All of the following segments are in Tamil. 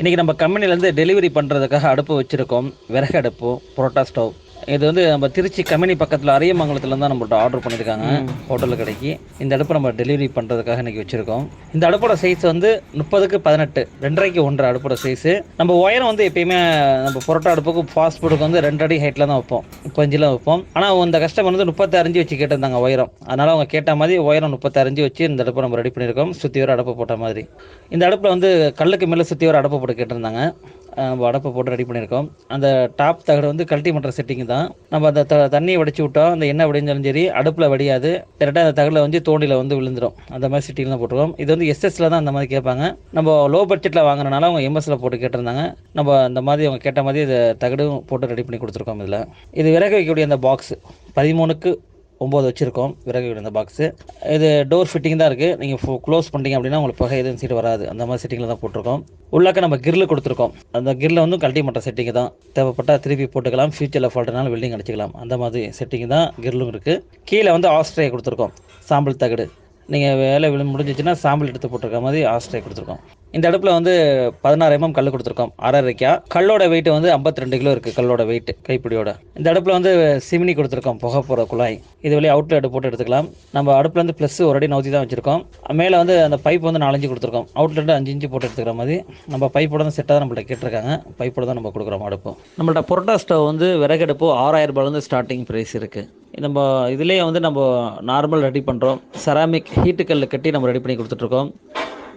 இன்றைக்கி நம்ம கம்பெனிலேருந்து டெலிவரி பண்ணுறதுக்காக அடுப்பு வச்சுருக்கோம். விறகு அடுப்பு புரோட்டா ஸ்டவ். இது வந்து நம்ம திருச்சி கம்பெனி பக்கத்தில் அரியமங்கலத்தில் தான் நம்மள்ட்ட ஆர்டர் பண்ணியிருக்காங்க ஹோட்டலில் கடைக்கு. இந்த அடுப்பு நம்ம டெலிவரி பண்ணுறதுக்காக இன்றைக்கி வச்சுருக்கோம். இந்த அடுப்போட சைஸ் வந்து முப்பதுக்கு பதினெட்டு ரெண்டரைக்கு ஒன்றரை அடுப்போட சைஸு நம்ம ஒயரம் வந்து எப்பயுமே நம்ம புரோட்டா அடுப்புக்கு ஃபாஸ்ட் ஃபுட்டுக்கு வந்து ரெண்டு அடி ஹைட்டில் தான் வைப்போம். முப்பஞ்சில் வைப்போம். ஆனால் இந்த கஸ்டமர் வந்து முப்பத்தஞ்சு வச்சு கேட்டிருந்தாங்க உயரம் அதனால் அவங்க கேட்ட மாதிரி உயரம் முப்பத்தஞ்சு வச்சு இந்த அடுப்பை நம்ம ரெடி பண்ணியிருக்கோம். சுற்றி வர அடுப்பு போட்ட மாதிரி. இந்த அடுப்பில் வந்து கல்லுக்கு மேலே சுற்றி வர அடுப்பு போட்டு கேட்டிருந்தாங்க. அஹ் நம்ம போட்டு ரெடி பண்ணியிருக்கோம். அந்த டாப் தகடு வந்து கழட்டி பண்ணுற செட்டிங் தான். நம்ம அந்த த தண்ணியை வடிச்சு விட்டோம். அந்த எண்ணெய் வடிஞ்சாலும் சரி அடுப்பில் வடியாது. டேரெக்டாக அந்த தகடில் வந்து தோண்டியில் வந்து விழுந்துடும் அந்த மாதிரி செட்டிங்லாம் போட்டுருவோம் போட்டிருக்கோம். இது வந்து எஸ்எஸ்ல தான் அந்த மாதிரி கேட்பாங்க. நம்ம லோ பட்ஜெட்டில் வாங்கினால அவங்க எம்எஸ்சில் போட்டு கேட்டிருந்தாங்க. நம்ம அந்த மாதிரி அவங்க கேட்ட மாதிரி இதை தகடும் போட்டு ரெடி பண்ணி கொடுத்துருக்கோம் இதில். இது விறகு வைக்கக்கூடிய அந்த பாக்ஸ் பதிமூணுக்கு ஒம்பது வச்சுருக்கோம் விறகு வீடு இந்த பாக்ஸு இது டோர் ஃபிட்டிங் தான் இருக்குது நீங்கள் க்ளோஸ் பண்ணிட்டீங்க அப்படின்னா உங்களுக்கு புகை எதுவும் சீட்டு வராது. அந்த மாதிரி செட்டிங்கில் தான் போட்டிருக்கோம். உள்ளாக்க நம்ம கிரில் கொடுத்துருக்கோம். அந்த கிரில் வந்து கழட்டி மட்ட செட்டிங் தான். தேவைப்பட்டால் திருப்பி போட்டுக்கலாம். ஃபியூச்சரில் ஃபால்ட்னால வெல்டிங் அடிச்சிக்கலாம். அந்த மாதிரி செட்டிங் தான் கிரிலும் இருக்குது கீழே வந்து ஆஸ்ட்ரே கொடுத்துருக்கோம். சாம்பிள் தகடு. நீங்கள் வேலை விழு முடிஞ்சிச்சுன்னா சாம்பிள் எடுத்து போட்டிருக்க மாதிரி ஆஸ்ட்ரே கொடுத்துருக்கோம். இந்த அடுப்பில் வந்து பதினாறு எம்எம் கல் கொடுத்துருக்கோம். அரைக்கா. கல்லோட வெயிட் வந்து 52 ரெண்டு கிலோ இருக்குது கல்லோட வெயிட் கைப்பிடியோட. இந்த அடுப்பில் வந்து சிமினி கொடுத்துருக்கோம் புகை போகிற குழாய். இது வழியாக அவுட்லெட் போட்டு எடுத்துக்கலாம். நம்ம அடுப்புலேருந்து ப்ளஸ் ஒரு அடி நவுத்தி தான் வச்சுருக்கோம். மேலே வந்து அந்த பைப் வந்து நாலஞ்சு கொடுத்துருக்கோம். அவுட்லெட் அஞ்சு இன்ச்சு போட்டு எடுத்துக்கிற மாதிரி. நம்ம பைப்போட தான் செட்டாக தான் நம்மள்ட்ட கேட்டிருக்காங்க. பைப்போட தான் நம்ம கொடுக்குறோம் அடுப்பு. நம்மள்ட்ட பொரோட்டா ஸ்டவ் வந்து விறகடுப்பு ஆறாயிரம் ரூபாயிலேருந்து ஸ்டார்டிங் ப்ரைஸ் இருக்குது நம்ம இதுலேயே வந்து நம்ம நார்மல் ரெடி பண்ணுறோம் செராமிக் ஹீட்டு கல் கட்டி நம்ம ரெடி பண்ணி கொடுத்துட்ருக்கோம்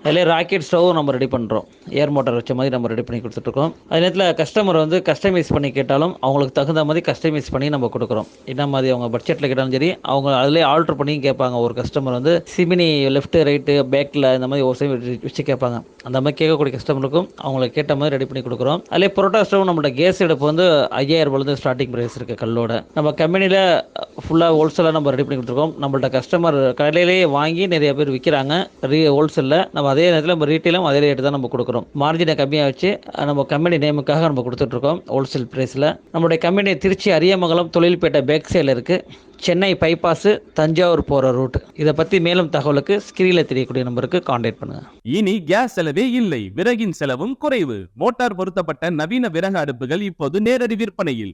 அதிலே ராக்கெட் ஸ்டவ்வும் நம்ம ரெடி பண்ணுறோம் ஏர் மோட்டார் வச்ச மாதிரி நம்ம ரெடி பண்ணி கொடுத்துட்ருக்கோம். அதே நேரத்தில் கஸ்டமர் வந்து கஸ்டமைஸ் பண்ணி கேட்டாலும் அவங்களுக்கு தகுந்த மாதிரி கஸ்டமைஸ் பண்ணி நம்ம கொடுக்குறோம். என்ன மாதிரி அவங்க பட்ஜெட்டில் கேட்டாலும் சரி அவங்க அதிலே ஆல்ட்ரு பண்ணி கேட்பாங்க. ஒரு கஸ்டமர் வந்து சிமினி லெஃப்ட்டு ரைட்டு பேக்கில் இந்த மாதிரி ஒரு சைடு வச்சு கேட்பாங்க. அந்த மாதிரி கேட்கக்கூடிய கஸ்டமருக்கும் அவங்களுக்கு கேட்ட மாதிரி ரெடி பண்ணி கொடுக்குறோம். அதிலே புரோட்டா ஸ்டவ் நம்மளோட கேஸ் எடுப்பு வந்து ஐயாயிரம் ரூபாயிலேருந்து ஸ்டார்டிங் ப்ரைஸ் இருக்குது கல்லோட. நம்ம கம்பெனியில் ஃபுல்லாக ஹோல்சேலாக நம்ம ரெடி பண்ணி கொடுத்துருக்கோம். நம்மள்ட்ட கஸ்டமர் கடையிலேயே வாங்கி நிறைய பேர் விற்கிறாங்க ரீ ஹோல்சேலில் நம்ம அதே நேரத்தில் நம்ம ரீட்டெயிலும் அதே ரேட்டு தான் நம்ம கொடுக்குறோம். மார்ஜினை கம்மியாக வச்சு நம்ம கம்பெனி நேமுக்காக நம்ம கொடுத்துட்ருக்கோம் ஹோல்சேல் ப்ரைஸில் நம்மளுடைய கம்பெனி திருச்சி அரியமங்கலம் தொழில்பேட்டை பேக் சைடில் இருக்குது சென்னை பைபாஸு தஞ்சாவூர் போகிற ரூட் இதை பற்றி மேலும் தகவலுக்கு ஸ்க்ரீனில் தெரியக்கூடிய நம்பருக்கு காண்டாக்ட் பண்ணுங்கள் இனி கேஸ் செலவே இல்லை. விறகின் செலவும் குறைவு. மோட்டார் பொருத்தப்பட்ட நவீன விறகு அடுப்புகள் இப்போது நேரடி விற்பனையில்.